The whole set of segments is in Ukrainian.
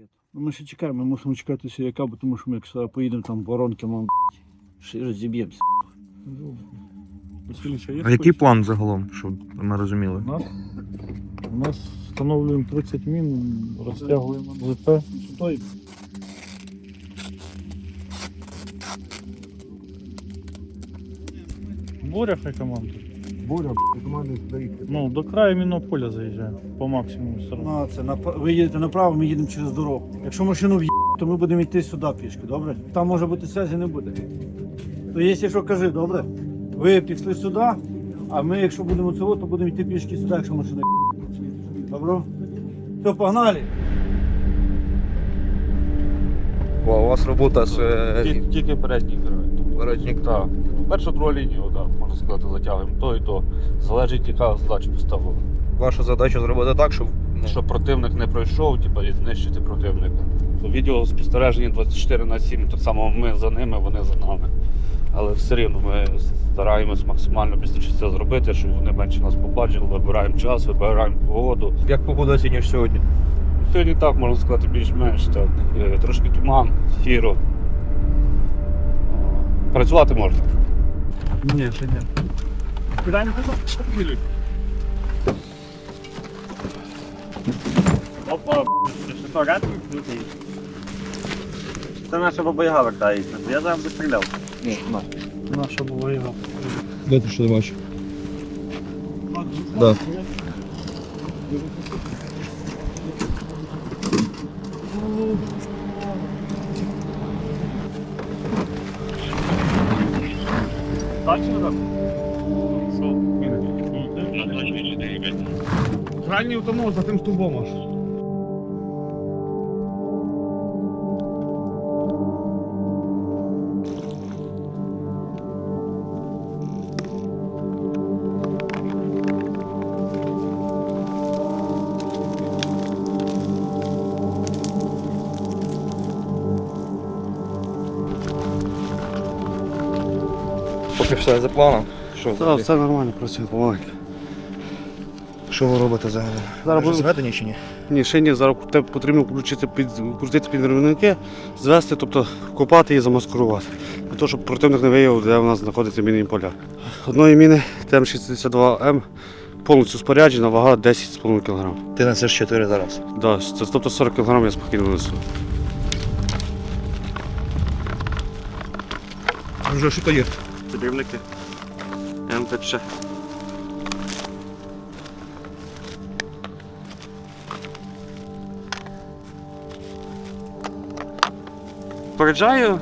ракету. Ну, ми ще чекаємо, ми мусимо чекати сіяка, бо тому що ми якщо поїдемо там воронки, мам, ще розіб'ємося. А який план загалом, щоб ми розуміли? У нас, у нас встановлюємо 30 мін, розтягуємо ЗП. Боря хай команда. Буря, команди стоїть. Ну, до краю мінного поля заїжджає по максимуму сторону. На це, на, ви їдете направо, ми їдемо через дорогу. Якщо машину в'їде, то ми будемо йти сюди пішки, добре? Там може бути зв'язі не буде. То якщо що кажи, добре? Ви пішли сюди, а ми, якщо будемо цього, то будемо йти пішки сюди, якщо машина. Добре? Все, погнали. у вас робота з е, Тільки передній герой. передніх. Так. Першу другу лінію, так, можна сказати, затягуємо то і то. Залежить, яка задача поставила. Ваша задача зробити так, щоб ну, Щоб противник не пройшов, типу, і знищити противника. Відео спостереження 24 на 7, так само ми за ними, вони за нами. Але все рівно ми стараємось максимально швидше це зробити, щоб вони менше нас побачили, вибираємо час, вибираємо погоду. як погода оцінюєш сьогодні? Сьогодні так можна сказати більш-менш так. Е, Трошки туман, сіро. Працювати можна. Ні, ще ні. Опа, ти що, рад крутий? Це наша баба Яга вертається. Я зараз би стріляв. Наша була його. Де ти що бачиш? Да. Точно так? Крайній тому за тим стовбом аж. Все за планом. Що, Так, все нормально, працює помаленьку. що ви робите взагалі? Зараз Ви буду- зведені чи ні? Ні, ще ні, зараз те потрібно включити під, крутити підривники, звести, тобто копати і замаскурувати. Для того, щоб противник не виявив, де у нас знаходяться мінні поля. Одної міни ТМ-62М повністю споряджена, вага 10,5 кг. Ти несеш 4 зараз. Да, це, тобто 40 кг я спокійно несу. Вже що то є? Подрібники. МПЧ. Попереджаю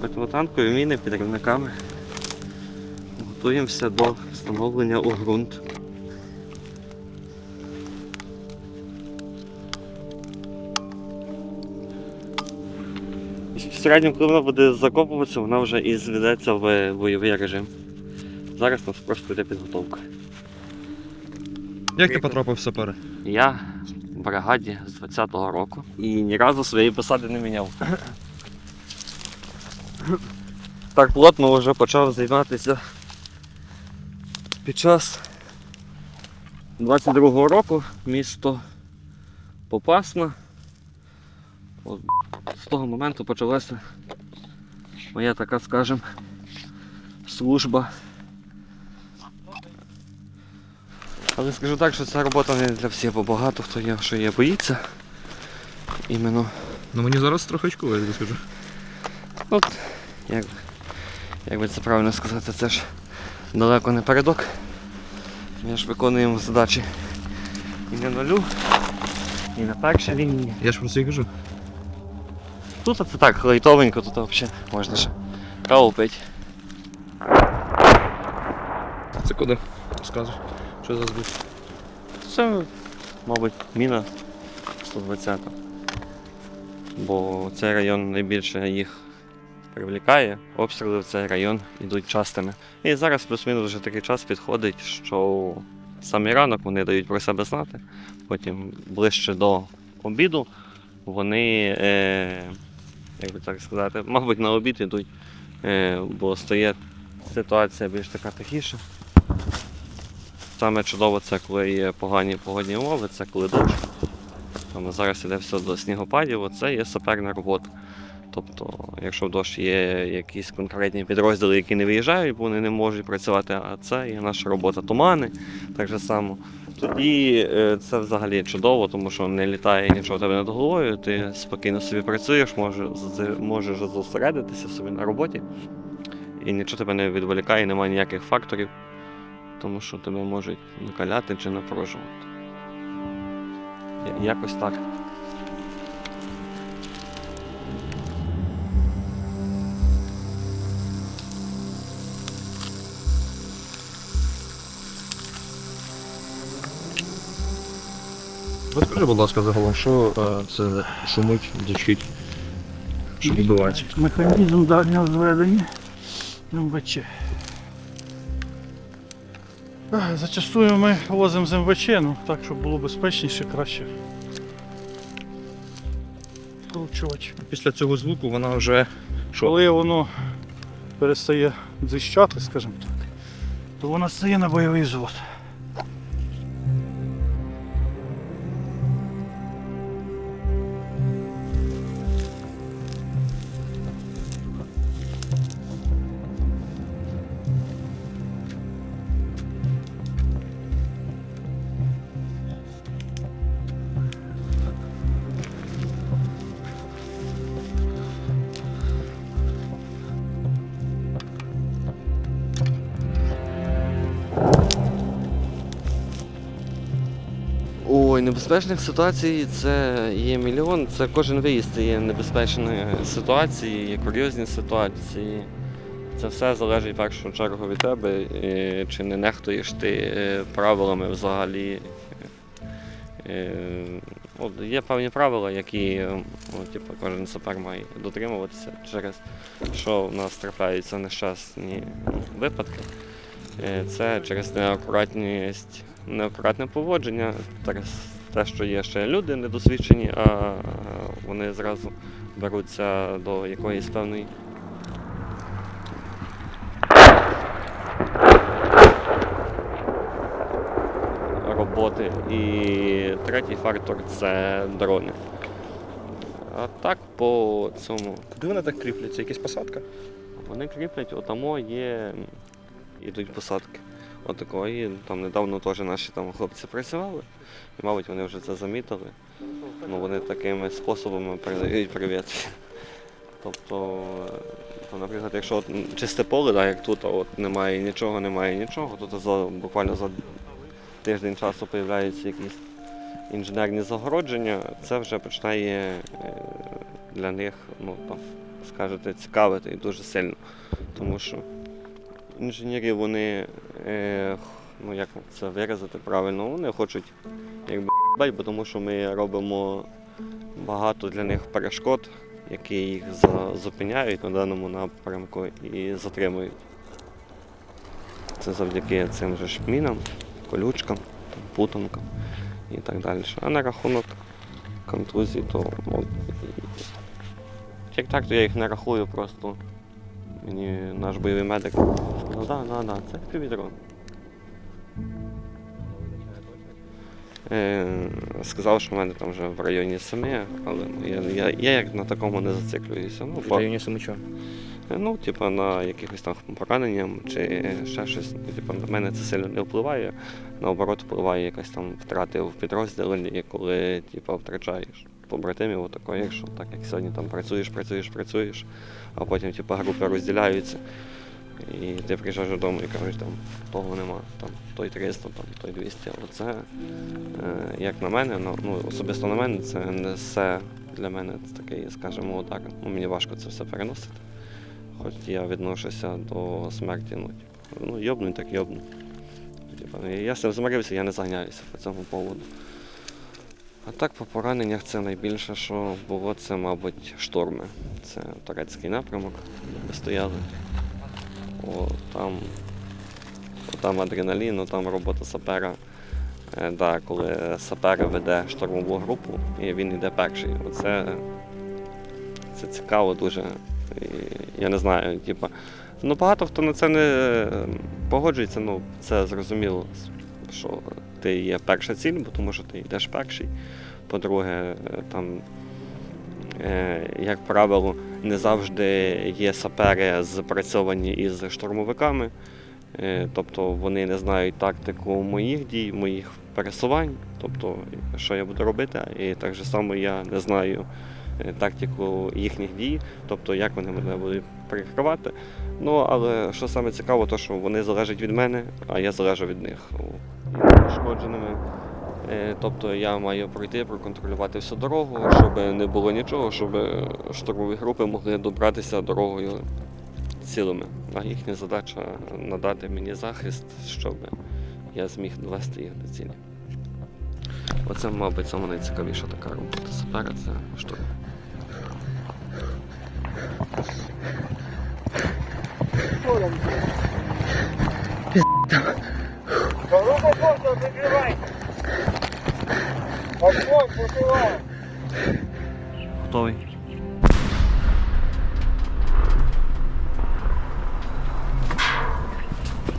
противотанкові міни підривниками. Готуємося до встановлення у ґрунт. Безпосередньо, коли вона буде закопуватися, вона вже і зведеться в бойовий режим. Зараз у нас просто йде підготовка. Як ти потрапив в сапери? Я в бригаді з 20-го року і ні разу своєї посади не міняв. Так плотно вже почав займатися під час 22-го року місто Попасна. От, з того моменту почалася моя така, скажем, служба. Але скажу так, що ця робота не для всіх, бо багато хто є, що є боїться. Іменно, Ну мені зараз трохи очково, я тобі скажу. от, як, як би це правильно сказати, це ж далеко не передок. Ми ж виконуємо задачі і на нулю, і на першій лінії. Я ж про це і кажу. Тут це так, лайтовенько, тут взагалі можна ще каву пити. Це куди? Розказуй. Що за збут? Це, мабуть, міна 120. Бо цей район найбільше їх привлікає. Обстріли в цей район йдуть частими. І зараз плюс-мінус вже такий час підходить, що самий ранок вони дають про себе знати. Потім ближче до обіду вони, е, як би так сказати, мабуть, на обід йдуть, е, бо стає ситуація більш така тихіша. Саме чудово це коли є погані погодні умови, це коли дощ. Там зараз іде все до снігопадів, оце є саперна робота. Тобто, якщо в дощ є якісь конкретні підрозділи, які не виїжджають, бо вони не можуть працювати, а це є наша робота тумани, так же само. Тоді е, це взагалі чудово, тому що не літає нічого тебе над головою, ти спокійно собі працюєш, можеш, можеш зосередитися собі на роботі, і нічого тебе не відволікає, немає ніяких факторів, тому що тебе можуть накаляти чи напружувати. Якось так. Розкажи, будь ласка, загалом, що е, це шумить, дичить, що відбувається. Механізм дальнього зведення МВЧ. Зачастую ми возимо з МВЧ, ну так, щоб було безпечніше, краще. Вкручувати. Після цього звуку вона вже що? Коли воно перестає дзищати, скажімо так, то воно стає на бойовий взвод. Небезпечних ситуацій це є мільйон. Це кожен виїзд це є небезпечні ситуації, є курйозні ситуації. Це все залежить в першу чергу від тебе, е, чи не нехтуєш ти е, правилами взагалі. Е, От, є певні правила, які ну, типу, кожен сапер має дотримуватися, через що в нас трапляються нещасні випадки. Е, Це через неакуратність, неакуратне поводження, через те, що є ще люди недосвідчені, а вони зразу беруться до якоїсь певної. Роботи. І третій фактор це дрони. А так по цьому Куди вона так кріпляться? Якась посадка? вони кріплять, отамо є, ідуть посадки. Отакої. Там недавно теж наші там хлопці працювали, і, мабуть, вони вже це замітили. Ну, вони такими способами передають привіт. Тобто, е, то, наприклад, якщо от чисте поле, да, як тут, от немає нічого, немає нічого, то за, буквально за тиждень часу з'являються якісь інженерні загородження, це вже починає е, для них, ну там, скажете, цікавити і дуже сильно. Тому що інженери, вони, е, ну як це виразити правильно, вони хочуть якби бо тому що ми робимо багато для них перешкод, які їх зупиняють на даному напрямку і затримують. Це завдяки цим же ж мінам, колючкам, путанкам і так далі. А на рахунок контузій, то ну, як так, то я їх не рахую просто. Мені наш бойовий медик сказав, да, да, да, це півдрон. Е, сказав, що в мене там вже в районі 7, але ну, я, я, я як на такому не зациклююся. Ну, В районі Семича. Ну, типа на якихось там пораненням чи ще щось. Ну, Типа на мене це сильно не впливає. Наоборот, впливає якась там втрати в підрозділі, коли типа втрачаєш побратимів, отако, якщо так як сьогодні там працюєш, працюєш, працюєш, а потім типа групи розділяються. І ти приїжджаєш додому і кажеш, там того нема, там той 300, там той 200. Оце, е, як на мене, ну, ну особисто на мене, це несе для мене це такий, скажімо, удар. Ну, мені важко це все переносити. Хоч я відношуся до смерті, ну, типу, ну йобну, так йобну. Типу, я з цим змирився, я не заганяюся по цьому поводу. А так по пораненнях це найбільше, що було, це, мабуть, шторми. Це турецький напрямок, де ми стояли. О, там, о, там адреналін, о, там робота сапера. Е, да, коли сапер веде штурмову групу і він йде перший. Оце це цікаво дуже. І, я не знаю, типа. Ну багато хто на це не е, погоджується, ну це зрозуміло, що ти є перша ціль, бо тому що ти йдеш перший. По-друге, там, е, як правило, не завжди є сапери запрацьовані із штурмовиками. Е, Тобто вони не знають тактику моїх дій, моїх пересувань, тобто що я буду робити, і так же само я не знаю е, тактику їхніх дій, тобто як вони мене будуть прикривати. Ну, але що саме цікаво, то що вони залежать від мене, а я залежу від них. Пошкодженими. Е, Тобто я маю пройти, проконтролювати всю дорогу, щоб не було нічого, щоб штурмові групи могли добратися дорогою цілими. А їхня задача надати мені захист, щоб я зміг довести їх до цілі. Оце, мабуть, саме найцікавіша така робота сапера це штурм. гором. Руку просто закрывай. Огонь, покрывай. Готовий.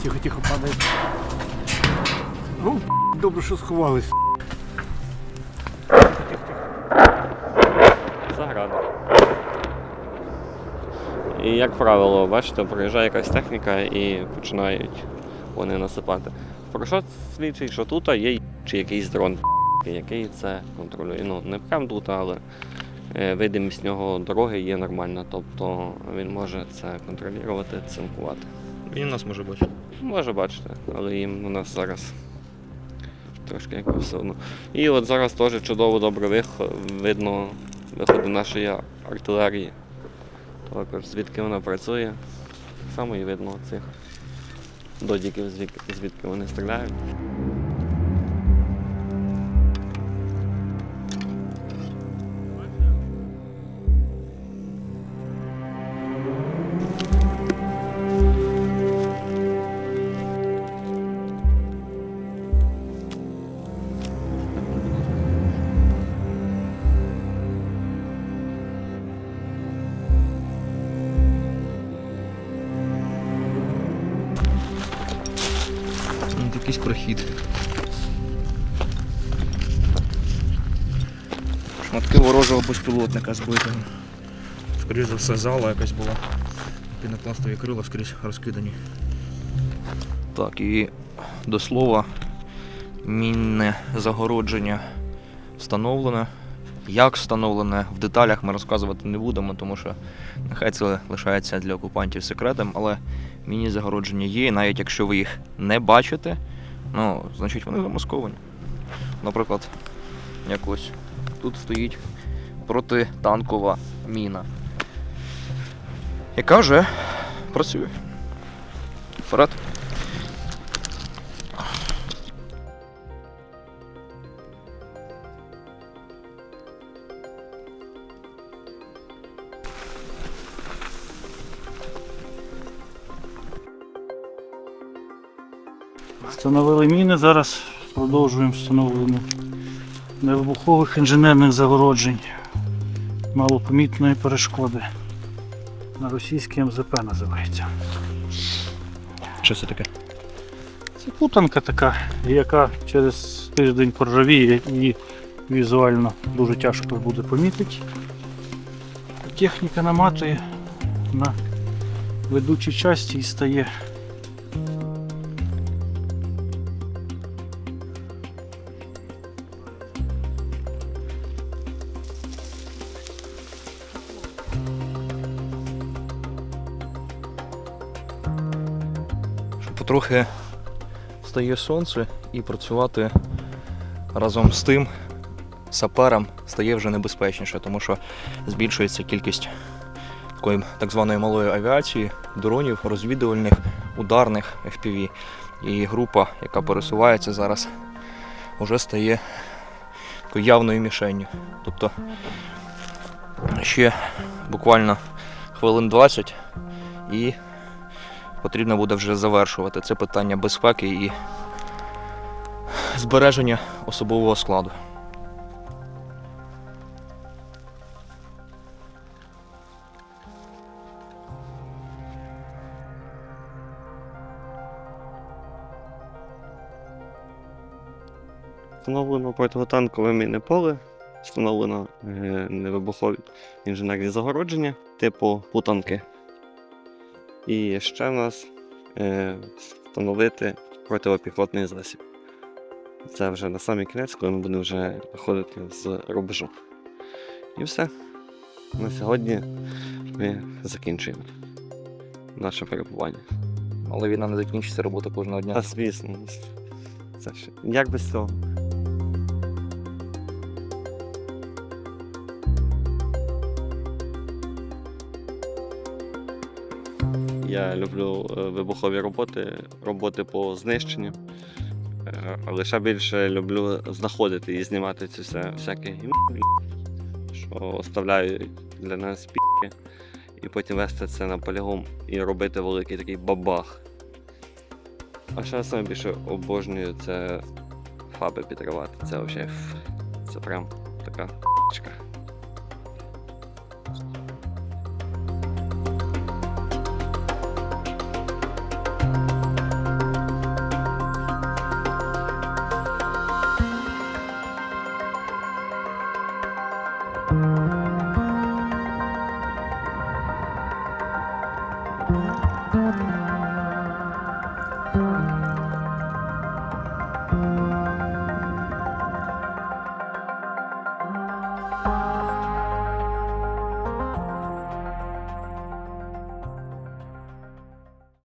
Тихо, тихо, падай. Ну, добре, що сховались. Як правило, бачите, приїжджає якась техніка і починають вони насипати. Про що свідчить, що тут є чи якийсь дрон, який це контролює. Ну, не прям тут, але е, видимість нього дороги є нормальна, тобто він може це контролювати, цинкувати. Він нас може бачити. Може бачити, але їм у нас зараз трошки якби все одно. І от зараз теж чудово добре видно виходи нашої артилерії. Також звідки вона працює. Саме і видно цих додіків, звідки, вони стріляють. Шматки ворожого безпілотника збитого. Скоріше за все, зала якась була. Пінопластові крила скрізь розкидані. Так, і до слова, мінне загородження встановлене. Як встановлене, в деталях ми розказувати не будемо, тому що нехай це лишається для окупантів секретом, але міні-загородження є, і навіть якщо ви їх не бачите, ну, значить вони замасковані. Наприклад, як ось тут стоїть протитанкова міна, яка вже працює. Вперед. Встановили міни, зараз продовжуємо встановлення невибухових інженерних загороджень малопомітної перешкоди. На російській МЗП називається. Що це таке? Це путанка така, яка через тиждень поржавіє і візуально дуже тяжко буде помітити. Техніка наматує на ведучій часті і стає потрохи стає сонце і працювати разом з тим саперам стає вже небезпечніше, тому що збільшується кількість такої так званої малої авіації, дронів, розвідувальних, ударних FPV. І група, яка пересувається зараз, вже стає такою явною мішенню. Тобто ще буквально хвилин 20 і потрібно буде вже завершувати це питання безпеки і збереження особового складу. Встановлено протитанкове мінне поле встановлено е, невибухові інженерні загородження типу путанки. І ще в нас е, встановити протипіхотний засіб. Це вже на самий кінець, коли ми будемо вже виходити з рубежу. І все. На сьогодні ми закінчуємо наше перебування. Але війна не закінчиться, робота кожного дня. А звісно, це ж як без цього. Я люблю е, вибухові роботи, роботи по знищенню. Е, Але ще більше люблю знаходити і знімати це все всяке гімн, що оставляють для нас піки, і потім вести це на полігон і робити великий такий бабах. А що я саме більше обожнюю, це фаби підривати. Це взагалі це прям така